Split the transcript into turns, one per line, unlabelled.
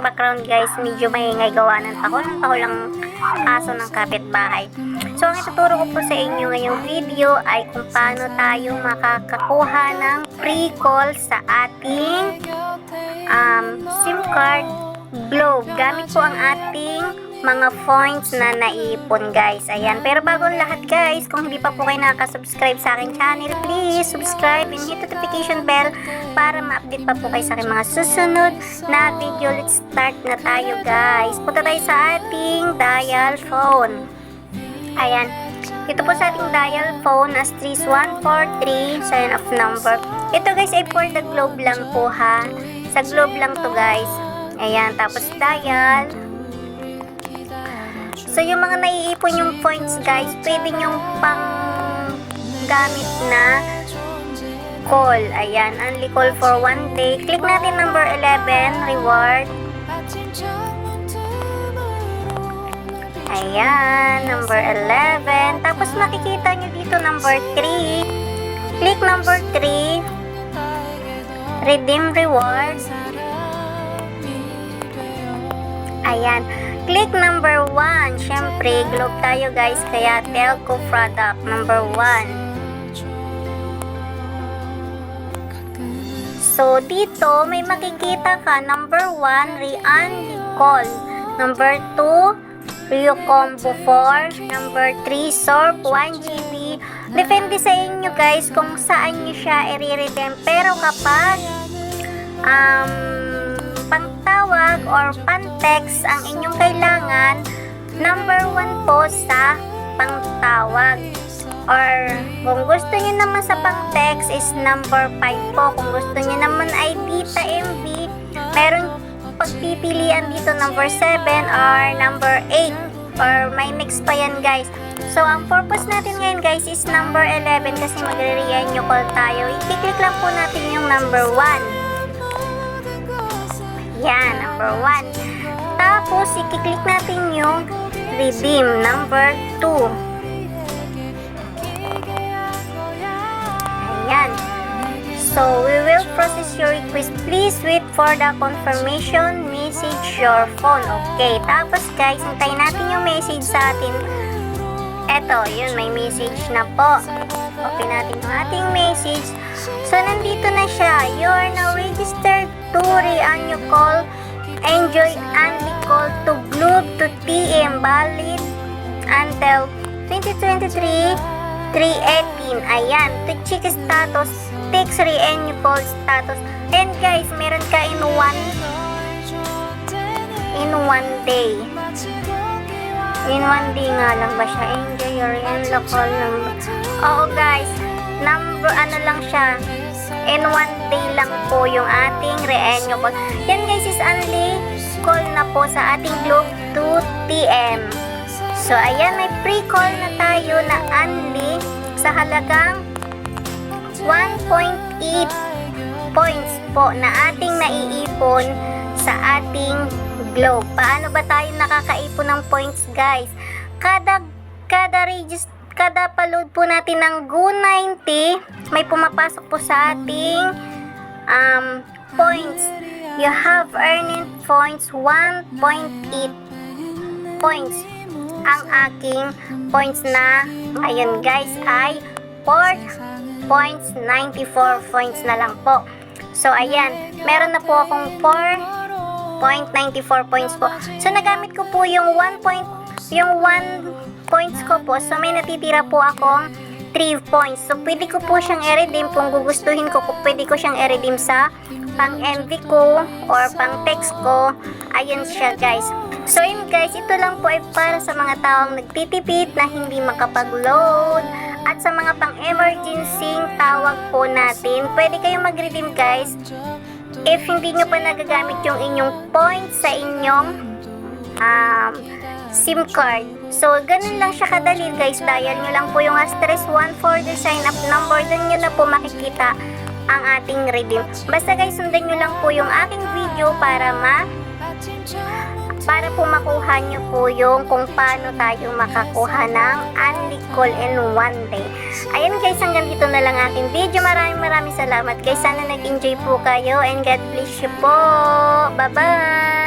background guys, medyo maingay gawa ng tahol. Ang tahol ang aso ng kapitbahay. So, ang ituturo ko po sa inyo ngayong video ay kung paano tayo makakakuha ng free call sa ating um, SIM card globe. Gamit po ang ating mga points na naipon guys. Ayan. Pero bago ang lahat guys, kung hindi pa po kayo nakaka-subscribe sa aking channel, please subscribe and hit notification bell para ma-update pa po kayo sa aking mga susunod na video. Let's start na tayo guys. Punta tayo sa ating dial phone. Ayan. Ito po sa ating dial phone as 3143 sign of number. Ito guys ay for the globe lang po ha. Sa globe lang to guys. Ayan. Tapos dial. So, yung mga naiipon yung points, guys, pwede nyong pang gamit na call. Ayan, only call for one day. Click natin number 11, reward. Ayan, number 11. Tapos makikita nyo dito number 3. Click number 3. Redeem rewards. Ayan. Click number 1. Siyempre, globe tayo guys. Kaya telco product number 1. So, dito may makikita ka number 1, Rian Call. Number 2, Rio Combo 4. Number 3, Sorp 1 GB. Depende sa inyo guys kung saan nyo siya i-redeem. Pero kapag um, pangtawag or pantext ang inyong kailangan, number 1 po sa pangtawag. Or kung gusto niyo naman sa pang-text is number 5 po. Kung gusto niyo naman ay Dita MB, meron pagpipilian dito number 7 or number 8 or may mix pa yan guys. So, ang purpose natin ngayon guys is number 11 kasi magre-renew call tayo. I-click lang po natin yung number 1. Number 1. Tapos, i-click natin yung redeem, number 2. Ayan. So, we will process your request. Please wait for the confirmation message your phone. Okay. Tapos, guys, hintayin natin yung message sa atin. Eto, yun, may message na po. Open natin yung ating message. So, nandito na siya. You are now registered to Rianyo Call. Enjoy Andy Call to Globe to TM valid until 2023 318. Ayan. To check status, text Call status. And guys, meron ka in one in one day. In one day nga lang ba siya? Enjoy your end local number. Oo guys, number ano lang siya. In one day lang po yung ating re-enyo call. Yan guys is only call na po sa ating Globe 2 TM. So ayan, may free call na tayo na only sa halagang 1.8 points po na ating naiipon sa ating globe. Paano ba tayo nakakaipon ng points, guys? Kada kada register kada pa-load po natin ng Go90, may pumapasok po sa ating um, points. You have earned points 1.8 points. Ang aking points na, ayun guys, ay 4 points, 94 points na lang po. So, ayan, meron na po akong 4.94 points po. So, nagamit ko po yung 1 point, yung 1 points ko po. So, may natitira po akong 3 points. So, pwede ko po siyang i-redeem kung gugustuhin ko. Kung pwede ko siyang i-redeem sa pang MV ko or pang text ko. Ayun siya, guys. So, yun guys, ito lang po ay para sa mga taong nagtitipid na hindi makapag-load at sa mga pang-emergency tawag po natin. Pwede kayong mag-redeem guys if hindi nyo pa nagagamit yung inyong points sa inyong um, SIM card. So, ganun lang siya kadali guys. Dial nyo lang po yung asterisk 1 for the sign up number. Doon nyo na po makikita ang ating redeem. Basta guys, sundan nyo lang po yung aking video para ma para po makuha nyo po yung kung paano tayo makakuha ng only call in one day. Ayan guys, hanggang dito na lang ating video. Maraming maraming salamat guys. Sana nag-enjoy po kayo and God bless you po. Bye-bye!